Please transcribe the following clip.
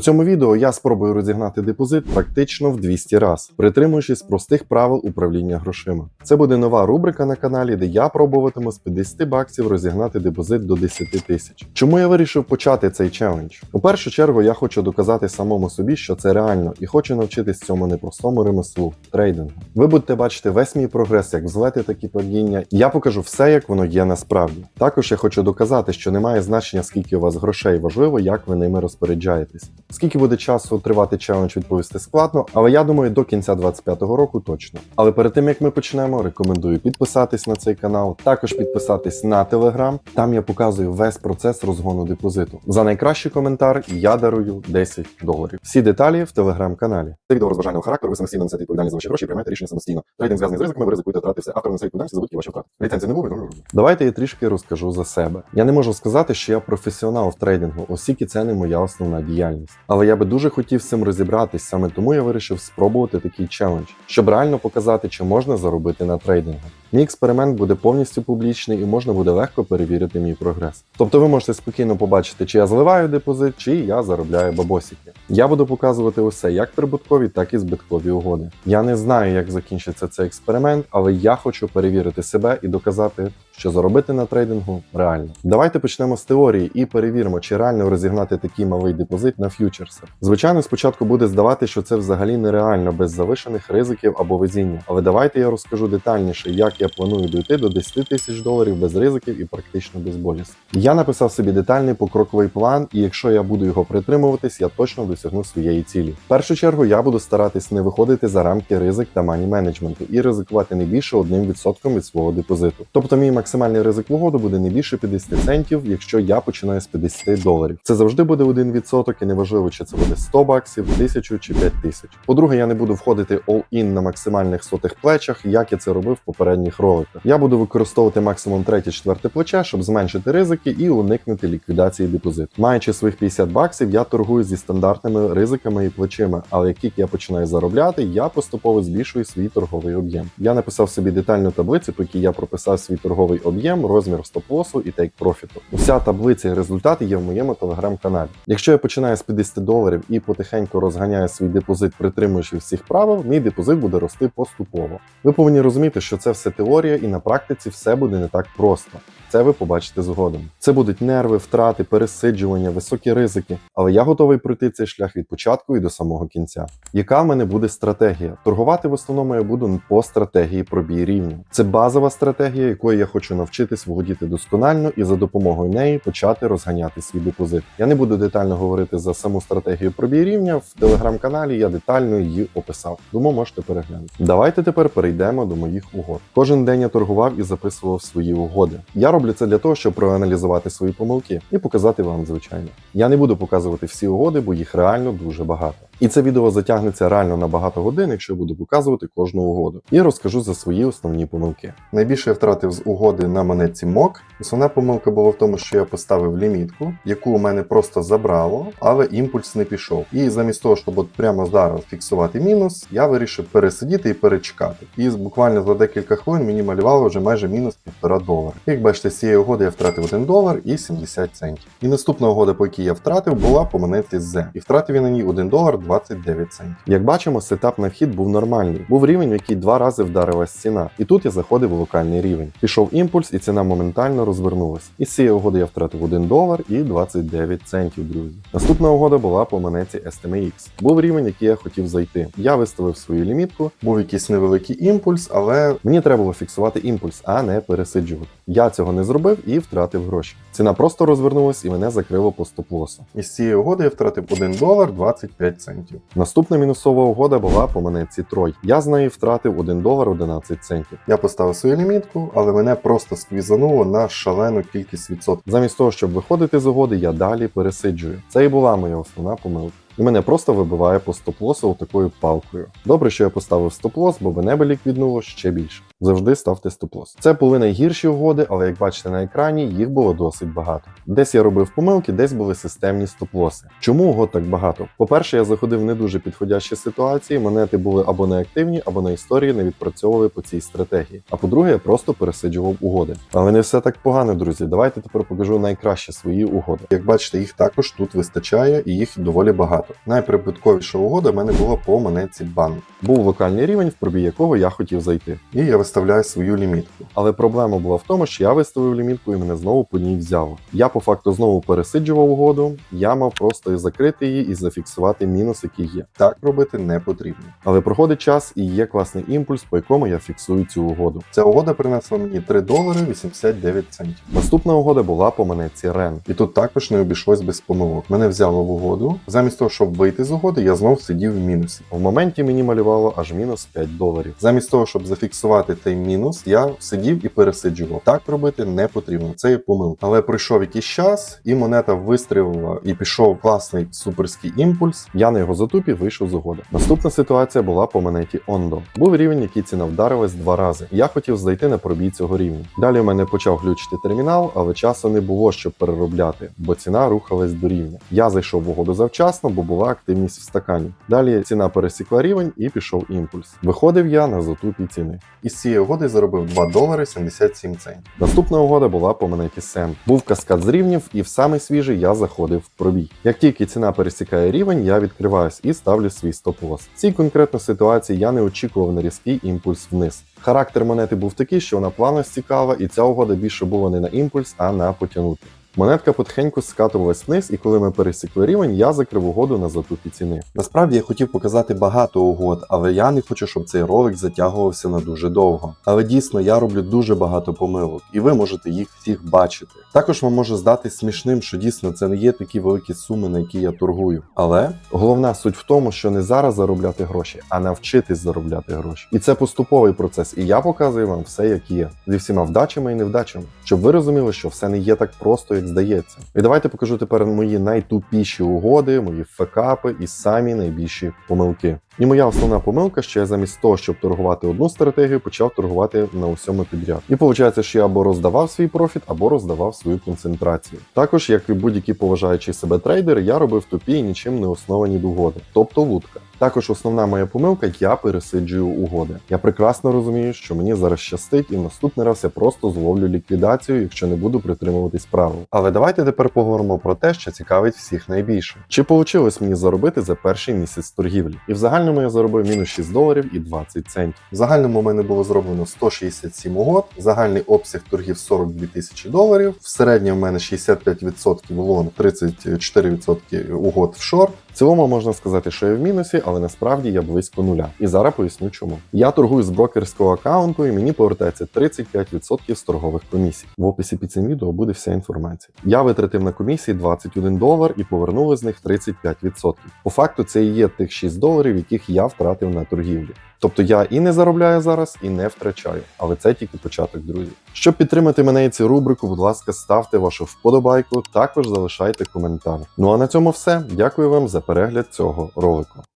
У цьому відео я спробую розігнати депозит практично в 200 раз, притримуючись простих правил управління грошима. Це буде нова рубрика на каналі, де я пробуватиму з 50 баксів розігнати депозит до 10 тисяч. Чому я вирішив почати цей челендж? У першу чергу я хочу доказати самому собі, що це реально, і хочу навчитись цьому непростому ремеслу трейдингу. Ви будете бачити весь мій прогрес, як взлети, так і падіння. Я покажу все, як воно є насправді. Також я хочу доказати, що немає значення, скільки у вас грошей, важливо, як ви ними розпоряджаєтесь. Скільки буде часу тривати челендж, відповісти складно, але я думаю, до кінця 25-го року точно. Але перед тим як ми почнемо, рекомендую підписатись на цей канал, також підписатись на телеграм. Там я показую весь процес розгону депозиту. За найкращий коментар я дарую 10 доларів. Всі деталі в телеграм-каналі. Це відео розважального характеру. Ви самостійно несете відповідальність за ваші гроші і приймаєте рішення самостійно. Трейдинг зв'язаний з ризиками, ви ризикуєте втратити все. Автор несе відповідальність за будь-які ваші втрати. Ліцензії не було. Давайте я трішки розкажу за себе. Я не можу сказати, що я професіонал в трейдингу, оскільки це не моя основна діяльність. Але я би дуже хотів з цим розібратись, саме тому я вирішив спробувати такий челендж, щоб реально показати, чи можна заробити на трейдингу. Мій експеримент буде повністю публічний і можна буде легко перевірити мій прогрес. Тобто ви можете спокійно побачити, чи я зливаю депозит, чи я заробляю бабосики. Я буду показувати усе як прибуткові, так і збиткові угоди. Я не знаю, як закінчиться цей експеримент, але я хочу перевірити себе і доказати, що заробити на трейдингу реально. Давайте почнемо з теорії і перевіримо, чи реально розігнати такий малий депозит на ф'ючерсах. Звичайно, спочатку буде здавати, що це взагалі нереально без завишених ризиків або везіння. Але давайте я розкажу детальніше, як я планую дойти до 10 тисяч доларів без ризиків і практично безболісно. Я написав собі детальний покроковий план, і якщо я буду його притримуватись, я точно досягну своєї цілі. В першу чергу я буду старатись не виходити за рамки ризик та мані менеджменту і ризикувати не більше 1% від свого депозиту. Тобто мій максимальний ризик в угоду буде не більше 50 центів, якщо я починаю з 50 доларів. Це завжди буде 1% і неважливо, чи це буде 100 баксів, 1000 чи 5000. По-друге, я не буду входити all-in на максимальних сотих плечах, як я це робив в попередніх роликах. Я буду використовувати максимум третє-четверте плече, щоб зменшити ризики і уникнути ліквідації депозиту. Маючи своїх 50 баксів, я торгую зі стандартними ризиками і плечима, але як тільки я починаю заробляти, я поступово збільшую свій торговий об'єм. Я написав собі детальну таблицю, по якій я прописав свій торговий об'єм, розмір стоп-лосу і тейк профіту. Уся таблиця і результати є в моєму телеграм-каналі. Якщо я починаю з 50 доларів і потихеньку розганяю свій депозит, притримуючи всіх правил, мій депозит буде рости поступово. Ви повинні розуміти, що це все теорія, і на практиці все буде не так просто. Це ви побачите згодом. Це будуть нерви, втрати, пересиджування, високі ризики. Але я готовий пройти цей шлях від початку і до самого кінця. Яка в мене буде стратегія? Торгувати в основному я буду по стратегії пробій рівня. Це базова стратегія, якої я хочу навчитись володіти досконально і за допомогою неї почати розганяти свій депозит. Я не буду детально говорити за саму стратегію пробій рівня. В телеграм-каналі я детально її описав. Думаю, можете переглянути. Давайте тепер перейдемо до моїх угод. Кожен день я торгував і записував свої угоди. Я роблю це для того, щоб проаналізувати свої помилки і показати вам, звичайно. Я не буду показувати всі угоди, бо їх реально дуже багато. І це відео затягнеться реально на багато годин, якщо я буду показувати кожну угоду. І розкажу за свої основні помилки. Найбільше я втратив з угоди на монетці MOK. Основна помилка була в тому, що я поставив лімітку, яку у мене просто забрало, але імпульс не пішов. І замість того, щоб от прямо зараз фіксувати мінус, я вирішив пересидіти і перечекати. І буквально за декілька хвилин мені малювало вже майже мінус 1,5 долара. Як бачите, з цієї угоди я втратив 1 долар і 70 центів. І наступна угода, по якій я втратив, була по монеті Z. І втратив я на ній 1 долар 29 центів. Як бачимо, сетап на вхід був нормальний. Був рівень, який два рази вдарилась ціна. І тут я заходив у локальний рівень. Пішов імпульс, і ціна моментально розвернулась. І з цієї угоди я втратив 1 долар і 29 центів, друзі. Наступна угода була по монеті STMX. Був рівень, який я хотів зайти. Я виставив свою лімітку, був якийсь невеликий імпульс, але мені треба було фіксувати імпульс, а не пересиджувати. Я цього не зробив і втратив гроші. Ціна просто розвернулась і мене закрило по стоп-лосу. І з цієї угоди я втратив 1 долар 25 центів. Наступна мінусова угода була по монетці Трой. Я з неї втратив 1 долар 11 центів. Я поставив свою лімітку, але мене просто сквізануло на шалену кількість відсотків. Замість того, щоб виходити з угоди, я далі пересиджую. Це і була моя основна помилка. І мене просто вибиває по стоп-лосу такою палкою. Добре, що я поставив стоп-лос, бо мене би ліквіднуло ще більше. Завжди ставте стоп-лос. Це були найгірші угоди, але як бачите на екрані, їх було досить багато. Десь я робив помилки, десь були системні стоп-лоси. Чому угод так багато? По-перше, я заходив в не дуже підходящі ситуації, монети були або неактивні, або на історії не відпрацьовували по цій стратегії. А по-друге, я просто пересиджував угоди. Але не все так погано, друзі. Давайте тепер покажу найкраще свої угоди. Як бачите, їх також тут вистачає і їх доволі багато. Найприбутковіша угода в мене була по монетці бан. Був локальний рівень, в пробій якого я хотів зайти. І я виставляю свою лімітку. Але проблема була в тому, що я виставив лімітку і мене знову по ній взяло. Я по факту знову пересиджував угоду. Я мав просто закрити її і зафіксувати мінус, який є. Так робити не потрібно. Але проходить час і є класний імпульс, по якому я фіксую цю угоду. Ця угода принесла мені 3 долари 89 центів. Наступна угода була по монетці Рен. І тут також не обійшлось без помилок. Мене взяло в угоду. Замість того, щоб вийти з угоди, я знов сидів в мінусі. В моменті мені малювало аж мінус 5 доларів. Замість того, щоб зафіксувати той мінус, я сидів і пересиджував. Так робити не потрібно. Це є помилка. Але пройшов якийсь час, і монета вистрілила, і пішов класний суперський імпульс. Я на його затупі вийшов з угоди. Наступна ситуація була по монеті Ондо. Був рівень, який ціна вдарилась два рази. Я хотів зайти на пробій цього рівня. Далі у мене почав глючити термінал, але часу не було, щоб переробляти, бо ціна рухалась до рівня. Я зайшов в угоду завчасно, бо була активність в стакані. Далі ціна пересікла рівень і пішов імпульс. Виходив я на затупі ціни. Із цієї угоди заробив 2 долари 77 центів. Наступна угода була по монеті Сем. Був каскад з рівнів, і в самий свіжий я заходив в пробій. Як тільки ціна пересікає рівень, я відкриваюсь і ставлю свій стоп-лосс. В цій конкретно ситуації я не очікував на різкий імпульс вниз. Характер монети був такий, що вона плавно стікала, і ця угода більше була не на імпульс, а на потягнути. Монетка потихеньку скатувалась вниз, і коли ми пересікли рівень, я закрив угоду на затупі ціни. Насправді я хотів показати багато угод, але я не хочу, щоб цей ролик затягувався на дуже довго. Але дійсно я роблю дуже багато помилок, і ви можете їх всіх бачити. Також вам може здатись смішним, що дійсно це не є такі великі суми, на які я торгую. Але головна суть в тому, що не зараз заробляти гроші, а навчитись заробляти гроші. І це поступовий процес. І я показую вам все, як є, зі всіма вдачами і невдачами, щоб ви розуміли, що все не є так просто, як здається. І давайте покажу тепер мої найтупіші угоди, мої фекапи і самі найбільші помилки. І моя основна помилка, що я замість того, щоб торгувати одну стратегію, почав торгувати на усьому підряд. І виходить, що я або роздавав свій профіт, або роздавав свою концентрацію. Також, як і будь-який поважаючий себе трейдер, я робив тупі і нічим не основані угоди, тобто лутка. Також основна моя помилка, я пересиджую угоди. Я прекрасно розумію, що мені зараз щастить, і в наступний раз я просто зловлю ліквідацію, якщо не буду притримуватись правил. Але давайте тепер поговоримо про те, що цікавить всіх найбільше. Чи вийшло мені заробити за перший місяць торгівлі? І в загальному я заробив мінус 6 доларів і 20 центів. В загальному у мене було зроблено 167 угод, загальний обсяг торгів 42 тисячі доларів. В середньому в мене 65% лонг, 34% угод в шорт. В цілому можна сказати, що я в мінусі, але насправді я близько нуля. І зараз поясню чому. Я торгую з брокерського аккаунту, і мені повертається 35% з торгових комісій. В описі під цим відео буде вся інформація. Я витратив на комісії 21 долар і повернули з них 35%. По факту, це і є тих 6 доларів, яких я втратив на торгівлі. Тобто я і не заробляю зараз, і не втрачаю. Але це тільки початок, друзі. Щоб підтримати мене і цю рубрику, будь ласка, ставте вашу вподобайку, також залишайте коментар. Ну а на цьому все. Дякую вам за перегляд цього ролику.